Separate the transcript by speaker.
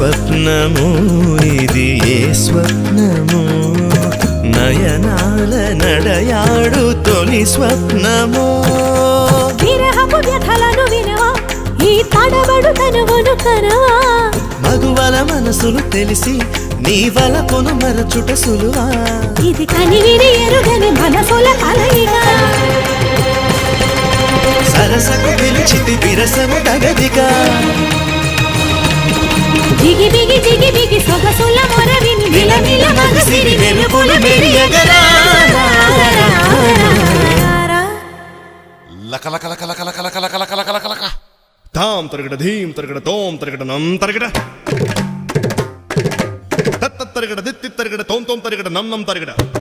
Speaker 1: స్వప్నము ఇది ఏ స్వప్నము? నయనాల నడయాడు తొలి స్వప్నము.
Speaker 2: విరహపు వ్యథలను వినవా ఈ తడబడు తనువును కనవా
Speaker 1: మగువల మనసులు తెలిసి నీ వలపును మరచుట సులువా?
Speaker 2: ఇది కనివిని ఎరుగని మనసుల కలయిగా
Speaker 1: సరసకు పిలిచితి విరసము తగదిగా
Speaker 2: దిగి దిగి దిగి సొగసుల మొరవిని మిలమిల మగసిరి వెలుగులు మెరియగరా
Speaker 3: లక లక లక
Speaker 4: తాం తరగడ ధీం తరగడ తోం తరగడ నం తరగడ తత్త తరగడ దిత్తి తరగడ తోం తోం తరగడ నం నం తరగడ